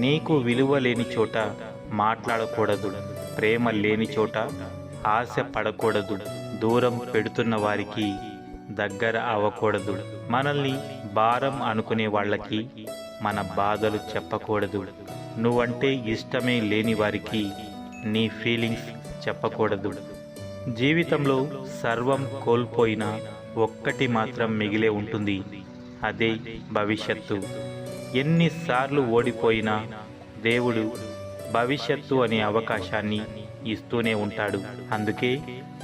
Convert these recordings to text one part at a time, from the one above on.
నీకు విలువ లేని చోట మాట్లాడకూడదు ప్రేమ లేని చోట ఆశ పడకూడదు దూరం పెడుతున్న వారికి దగ్గర అవ్వకూడదు. మనల్ని భారం అనుకునే వాళ్ళకి మన బాధలు చెప్పకూడదు. నువ్వంటే ఇష్టమే లేని వారికి నీ ఫీలింగ్స్ చెప్పకూడదు. జీవితంలో సర్వం కోల్పోయినా ఒక్కటి మాత్రం మిగిలే ఉంటుంది. అదే భవిష్యత్తు. ఎన్నిసార్లు ఓడిపోయినా దేవుడు భవిష్యత్తు అనే అవకాశాన్ని ఇస్తూనే ఉంటాడు. అందుకే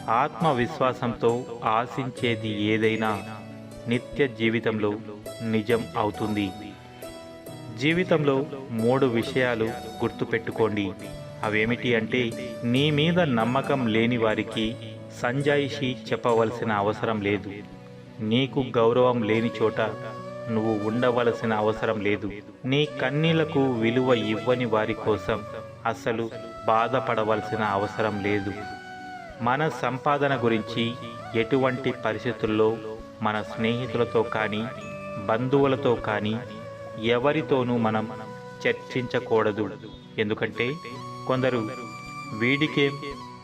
ఆత్మవిశ్వాసంతో ఆశించేది ఏదైనా నిత్య జీవితంలో నిజం అవుతుంది. జీవితంలో మూడు విషయాలు గుర్తుపెట్టుకోండి. అవేమిటి అంటే నీ మీద నమ్మకం లేని వారికి సంజాయిషి చెప్పవలసిన అవసరం లేదు. నీకు గౌరవం లేని చోట నువ్వు ఉండవలసిన అవసరం లేదు. నీ కన్నీలకు విలువ ఇవ్వని వారి కోసం అసలు బాధపడవలసిన అవసరం లేదు. మన సంపాదన గురించి ఎటువంటి పరిస్థితుల్లో మన స్నేహితులతో కానీ బంధువులతో కానీ ఎవరితోనూ మనం చర్చించకూడదు. ఎందుకంటే కొందరు వీడికే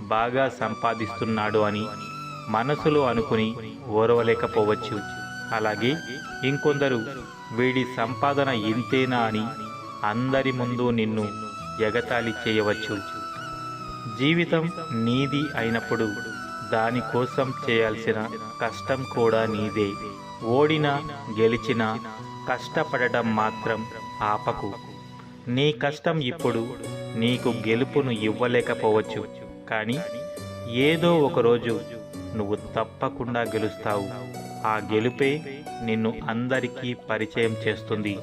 బాగా సంపాదిస్తున్నాడు అని మనసులో అనుకుని ఓరవలేకపోవచ్చు. అలాగే ఇంకొందరు వీడి సంపాదన ఇంతేనా అని అందరి ముందు నిన్ను ఎగతాళి చేయవచ్చు. జీవితం నీది అయినప్పుడు దానికోసం చేయాల్సిన కష్టం కూడా నీదే. ఓడినా గెలిచినా కష్టపడటం మాత్రం ఆపకు. నీ కష్టం ఇప్పుడు నీకు గెలుపును ఇవ్వలేకపోవచ్చు. కానీ ఏదో ఒకరోజు నువ్వు తప్పకుండా గెలుస్తావు. ఆ గెలుపే నిన్ను అందరికీ పరిచయం చేస్తుంది.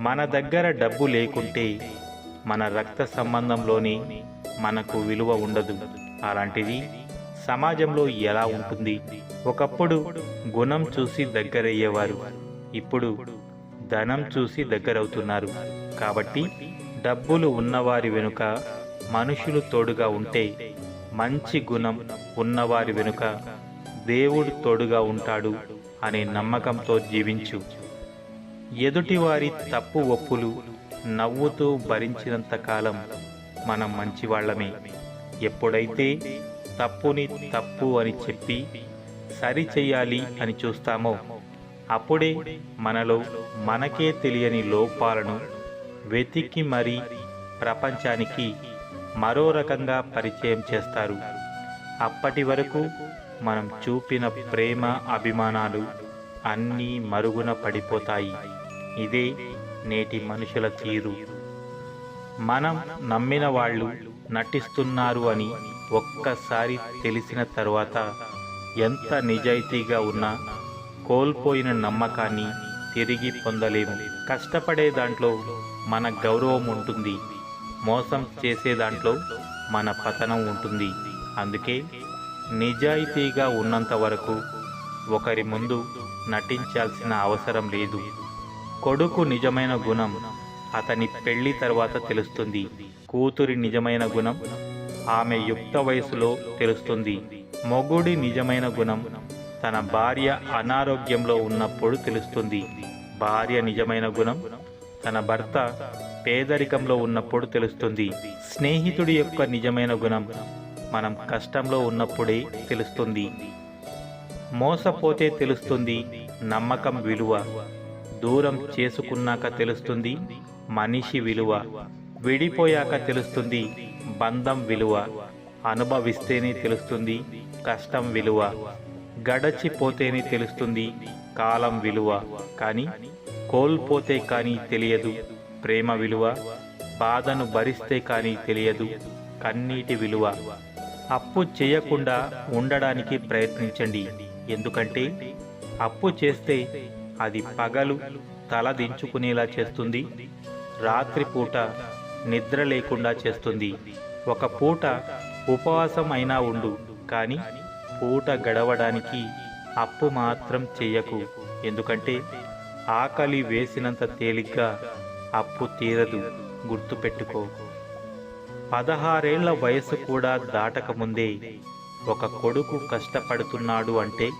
మన దగ్గర డబ్బు లేకుంటే మన రక్త సంబంధంలోని మనకు విలువ ఉండదు. అలాంటిది సమాజంలో ఎలా ఉంటుంది? ఒకప్పుడు గుణం చూసి దగ్గరయ్యేవారు. ఇప్పుడు ధనం చూసి దగ్గరవుతున్నారు. కాబట్టి డబ్బులు ఉన్నవారి వెనుక మనుషులు తోడుగా ఉంటే మంచి గుణం ఉన్నవారి వెనుక దేవుడు తోడుగా ఉంటాడు అనే నమ్మకంతో జీవించు. ఎదుటివారి తప్పు ఒప్పులు నవ్వుతూ భరించినంత కాలం మనం మంచివాళ్ళమే. ఎప్పుడైతే తప్పుని తప్పు అని చెప్పి సరి చెయ్యాలి అని చూస్తామో అప్పుడే మనలో మనకే తెలియని లోపాలను వెతికి మరీ ప్రపంచానికి మరో రకంగా పరిచయం చేస్తారు. అప్పటి వరకు మనం చూపిన ప్రేమ అభిమానాలు అన్నీ మరుగున పడిపోతాయి. ఇదే నేటి మనుషుల తీరు. మనం నమ్మిన వాళ్ళు నటిస్తున్నారు అని ఒక్కసారి తెలిసిన తర్వాత ఎంత నిజాయితీగా ఉన్నా కోల్పోయిన నమ్మకాన్ని తిరిగి పొందలేము. కష్టపడే దాంట్లో మన గౌరవం ఉంటుంది. మోసం చేసే దాంట్లో మన పతనం ఉంటుంది. అందుకే నిజాయితీగా ఉన్నంత వరకు ఒకరి ముందు నటించాల్సిన అవసరం లేదు. కొడుకు నిజమైన గుణం అతని పెళ్ళి తర్వాత తెలుస్తుంది. కూతురి నిజమైన గుణం ఆమె యుక్త వయసులో తెలుస్తుంది. మొగుడి నిజమైన గుణం తన భార్య అనారోగ్యంలో ఉన్నప్పుడు తెలుస్తుంది. భార్య నిజమైన గుణం తన భర్త పేదరికంలో ఉన్నప్పుడు తెలుస్తుంది. స్నేహితుడి యొక్క నిజమైన గుణం మనం కష్టంలో ఉన్నప్పుడే తెలుస్తుంది. మోసపోతే తెలుస్తుంది నమ్మకం విలువ. దూరం చేసుకున్నాక తెలుస్తుంది మనిషి విలువ. విడిపోయాక తెలుస్తుంది బంధం విలువ. అనుభవిస్తేనే తెలుస్తుంది కష్టం విలువ. గడచిపోతేనే తెలుస్తుంది కాలం విలువ. కానీ కోల్పోతే కానీ తెలియదు ప్రేమ విలువ. బాధను భరిస్తే కానీ తెలియదు కన్నీటి విలువ. అప్పు చేయకుండా ఉండడానికి ప్రయత్నించండి. ఎందుకంటే అప్పు చేస్తే అది పగలు తల దించుకునేలా చేస్తుంది. రాత్రిపూట నిద్ర లేకుండా చేస్తుంది. ఒక పూట ఉపవాసం అయినా ఉండు కానీ పూట గడవడానికి అప్పు మాత్రం చెయ్యకు ఎందుకంటే ఆకలి వేసినంత తేలిగ్గా అప్పు తీరదు. గుర్తుపెట్టుకో. పదహారేళ్ళ వయసు కూడా దాటకముందే ఒక కొడుకు కష్టపడుతున్నాడు అంటే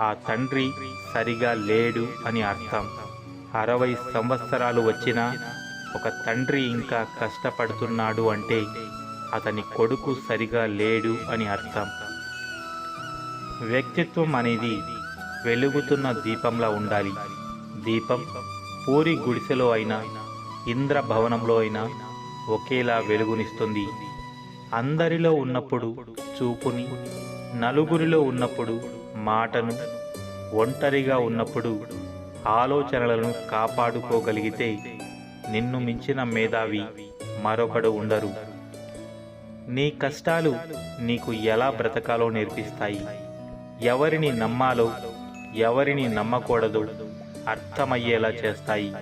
ఆ తండ్రి సరిగా లేడు అని అర్థం. అరవై సంవత్సరాలు వచ్చినా ఒక తండ్రి ఇంకా కష్టపడుతున్నాడు అంటే అతని కొడుకు సరిగా లేడు అని అర్థం. వ్యక్తిత్వం అనేది వెలుగుతున్న దీపంలా ఉండాలి. దీపం పూరి గుడిసెలో అయినా ఇంద్ర భవనంలో అయినా ఒకేలా వెలుగునిస్తుంది. అందరిలో ఉన్నప్పుడు చూపుని నలుగురిలో ఉన్నప్పుడు మాటను ఒంటరిగా ఉన్నప్పుడు ఆలోచనలను కాపాడుకోగలిగితే నిన్ను మించిన మేధావి మరొకడు ఉండరు. నీ కష్టాలు నీకు ఎలా బ్రతకాలో నేర్పిస్తాయి. ఎవరిని నమ్మాలో ఎవరిని నమ్మకూడదో అర్థమయ్యేలా చేస్తాయి.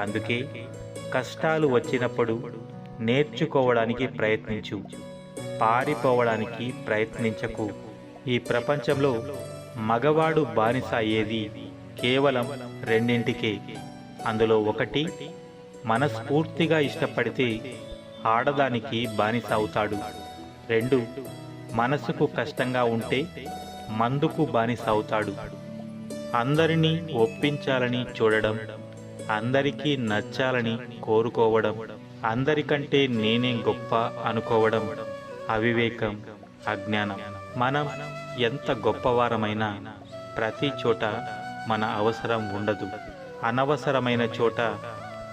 అందుకే కష్టాలు వచ్చినప్పుడు నేర్చుకోవడానికి ప్రయత్నించు. పారిపోవడానికి ప్రయత్నించకు. ఈ ప్రపంచంలో మగవాడు బానిస అయ్యేది కేవలం రెండింటికే. అందులో ఒకటి మనస్ఫూర్తిగా ఇష్టపడితే ఆడదానికి బానిస అవుతాడు. రెండు మనసుకు కష్టంగా ఉంటే మందుకు బానిస అవుతాడు. అందరినీ ఒప్పించాలని చూడడం అందరికీ నచ్చాలని కోరుకోవడం అందరికంటే నేనే గొప్ప అనుకోవడం అవివేకం అజ్ఞానం. మనం ఎంత గొప్పవారమైనా ప్రతి చోట మన అవసరం ఉండదు. అనవసరమైన చోట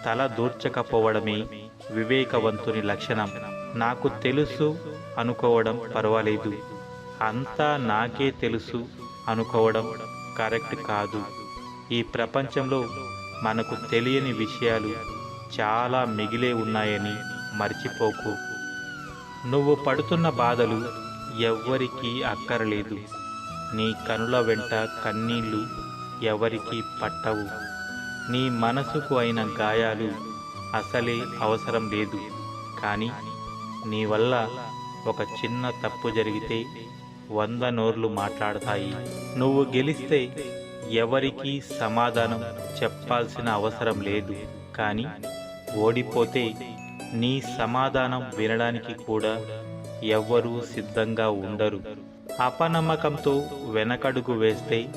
తల దూర్చకపోవడమే వివేకవంతుని లక్షణం. నాకు తెలుసు అనుకోవడం పర్వాలేదు. అంతా నాకే తెలుసు అనుకోవడం కరెక్ట్ కాదు. ఈ ప్రపంచంలో మనకు తెలియని విషయాలు చాలా మిగిలే ఉన్నాయని మర్చిపోకు. నువ్వు పడుతున్న బాధలు ఎవ్వరికీ అక్కరలేదు. నీ కనుల వెంట కన్నీళ్ళు ఎవరికీ పట్టవు. నీ మనసుకు అయిన గాయాలు అసలే అవసరం లేదు. కానీ నీ వల్ల ఒక చిన్న తప్పు జరిగితే వంద నోర్లు మాట్లాడతాయి. నువ్వు గెలిస్తే ఎవరికీ సమాధానం చెప్పాల్సిన అవసరం లేదు. కానీ ఓడిపోతే నీ సమాధానం వినడానికి కూడా ఎవ్వరూ సిద్ధంగా ఉండరు. అపనమ్మకంతో వెనకడుగు వేస్తే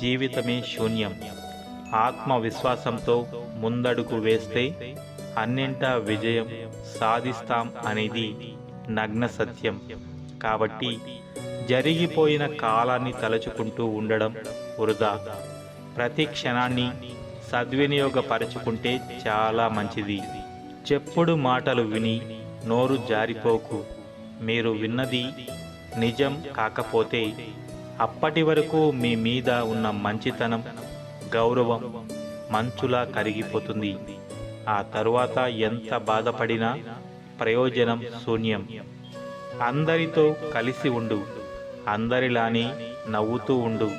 జీవితమే శూన్యం. ఆత్మవిశ్వాసంతో ముందడుగు వేస్తే అన్నింటా విజయం సాధిస్తాం అనేది నగ్న సత్యం. కాబట్టి జరిగిపోయిన కాలాన్ని తలుచుకుంటూ ఉండడం వృధా. ప్రతి క్షణాన్ని సద్వినియోగపరచుకుంటే చాలా మంచిది. చెప్పుడు మాటలు విని నోరు జారిపోకు. మీరు విన్నది నిజం కాకపోతే అప్పటి వరకు మీ మీద ఉన్న మంచితనం గౌరవం మంచులా కరిగిపోతుంది. ఆ తరువాత ఎంత బాధపడినా ప్రయోజనం శూన్యం. అందరితో కలిసి ఉండు. అందరిలానే నవ్వుతూ ఉండు.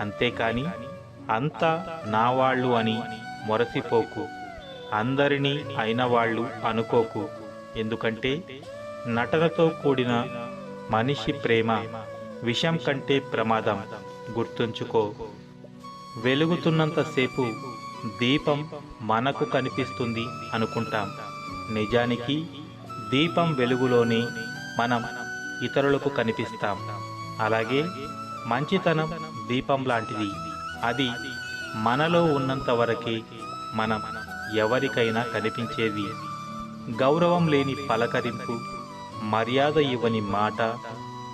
అంతేకాని అంతా నా వాళ్ళు అని మొరసిపోకు. అందరినీ అయిన వాళ్ళు అనుకోకు. ఎందుకంటే నటనతో కూడిన మనిషి ప్రేమ విషం కంటే ప్రమాదం. గుర్తుంచుకో. వెలుగుతున్నంతసేపు దీపం మనకు కనిపిస్తుంది అనుకుంటాం. నిజానికి దీపం వెలుగులోనే మనం ఇతరులకు కనిపిస్తాం. అలాగే మంచితనం దీపం లాంటిది. అది మనలో ఉన్నంత వరకే మనం ఎవరికైనా కనిపించేది. గౌరవం లేని పలకరింపు మర్యాద ఇవ్వని మాట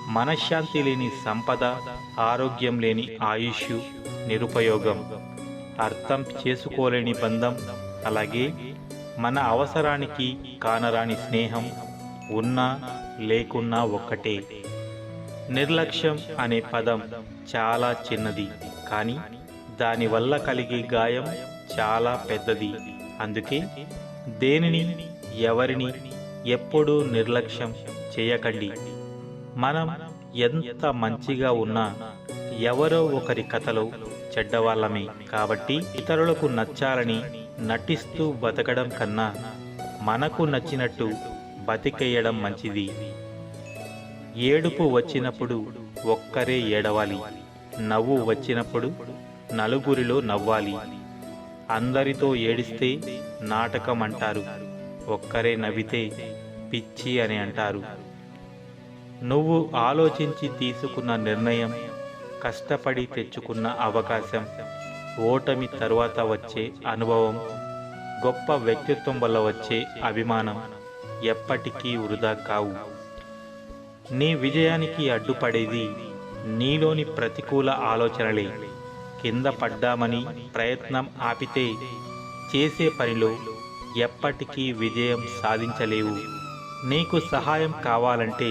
మనశ్శాంతి లేని సంపద ఆరోగ్యం లేని ఆయుష్ నిరుపయోగం అర్థం చేసుకోలేని బంధం అలాగే మన అవసరానికి కానరాని స్నేహం ఉన్నా లేకున్నా ఒక్కటే. నిర్లక్ష్యం అనే పదం చాలా చిన్నది కానీ దానివల్ల కలిగే గాయం చాలా పెద్దది. అందుకే దేనిని ఎవరిని ఎప్పుడూ నిర్లక్ష్యం చేయకండి. మనం ఎంత మంచిగా ఉన్నా ఎవరో ఒకరి కథలో చెడ్డవాళ్ళమే. కాబట్టి ఇతరులకు నచ్చాలని నటిస్తూ బతకడం కన్నా మనకు నచ్చినట్టు బతికేయడం మంచిది. ఏడుపు వచ్చినప్పుడు ఒక్కరే ఏడవాలి. నవ్వు వచ్చినప్పుడు నలుగురిలో నవ్వాలి. అందరితో ఏడిస్తే నాటకం అంటారు ఒక్కరే నవ్వితే పిచ్చి అని అంటారు. నువ్వు ఆలోచించి తీసుకున్న నిర్ణయం కష్టపడి తెచ్చుకున్న అవకాశం ఓటమి తరువాత వచ్చే అనుభవం గొప్ప వ్యక్తిత్వం వల్ల వచ్చే అభిమానం ఎప్పటికీ వృధా కావు. నీ విజయానికి అడ్డుపడేది నీలోని ప్రతికూల ఆలోచనలే. కింద పడ్డామని ప్రయత్నం ఆపితే చేసే పనిలో ఎప్పటికీ విజయం సాధించలేవు. నీకు సహాయం కావాలంటే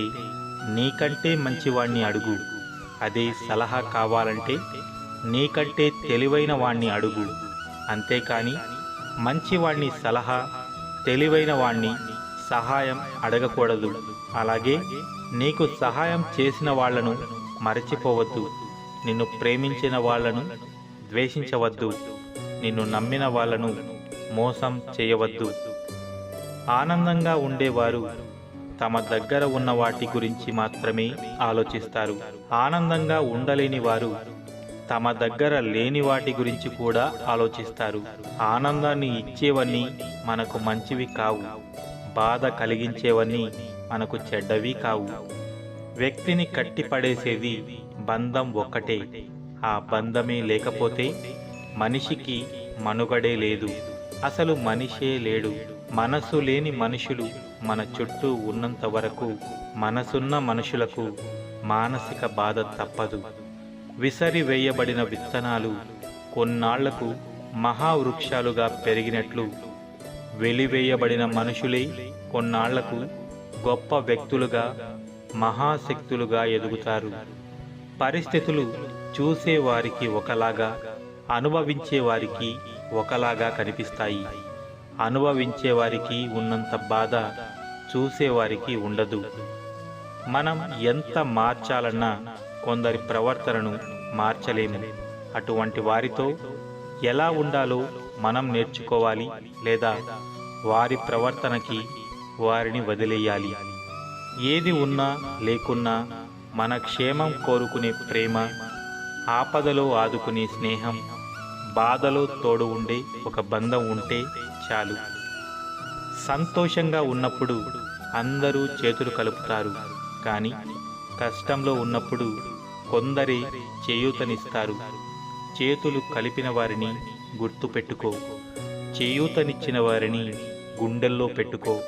నీకంటే మంచివాణ్ణి అడుగు. అదే సలహా కావాలంటే నీకంటే తెలివైన వాణ్ణి అడుగు. అంతేకాని మంచివాణ్ణి సలహా తెలివైన వాణ్ణి సహాయం అడగకూడదు. అలాగే నీకు సహాయం చేసిన వాళ్ళను మరచిపోవద్దు. నిన్ను ప్రేమించిన వాళ్ళను ద్వేషించవద్దు. నిన్ను నమ్మిన వాళ్ళను మోసం చేయవద్దు. ఆనందంగా ఉండేవారు తమ దగ్గర ఉన్న వాటి గురించి మాత్రమే ఆలోచిస్తారు. ఆనందంగా ఉండలేని వారు తమ దగ్గర లేని వాటి గురించి కూడా ఆలోచిస్తారు. ఆనందాన్ని ఇచ్చేవన్నీ మనకు మంచివి కావు. బాధ కలిగించేవన్నీ మనకు చెడ్డవి కావు. వ్యక్తిని కట్టిపడేసేది బంధం ఒక్కటే. ఆ బంధమే లేకపోతే మనిషికి మనుగడే లేదు. అసలు మనిషే లేడు. మనసు లేని మనుషులు మన చుట్టూ ఉన్నంత వరకు మనసున్న మనుషులకు మానసిక బాధ తప్పదు. విసరి వేయబడిన విత్తనాలు కొన్నాళ్ళకు మహావృక్షాలుగా పెరిగినట్లు వెలివేయబడిన మనుషులే కొన్నాళ్ళకు గొప్ప వ్యక్తులుగా మహాశక్తులుగా ఎదుగుతారు. పరిస్థితులు చూసేవారికి ఒకలాగా అనుభవించేవారికి ఒకలాగా కనిపిస్తాయి. అనుభవించేవారికి ఉన్నంత బాధ చూసేవారికి ఉండదు. మనం ఎంత మార్చాలన్నా కొందరి ప్రవర్తనను మార్చలేము. అటువంటి వారితో ఎలా ఉండాలో మనం నేర్చుకోవాలి లేదా వారి ప్రవర్తనకి వారిని వదిలేయాలి. ఏది ఉన్నా లేకున్నా మన క్షేమం కోరుకునే ప్రేమ ఆపదలో ఆదుకునే స్నేహం బాధలో తోడు ఉండే ఒక బంధం ఉంటే చాలు. సంతోషంగా ఉన్నప్పుడు అందరూ చేతులు కలుపుతారు కానీ కష్టంలో ఉన్నప్పుడు కొందరే చేయూతనిస్తారు. చేతులు కలిపిన వారిని గుర్తుపెట్టుకో. చేయూతనిచ్చిన వారిని గుండెల్లో పెట్టుకో.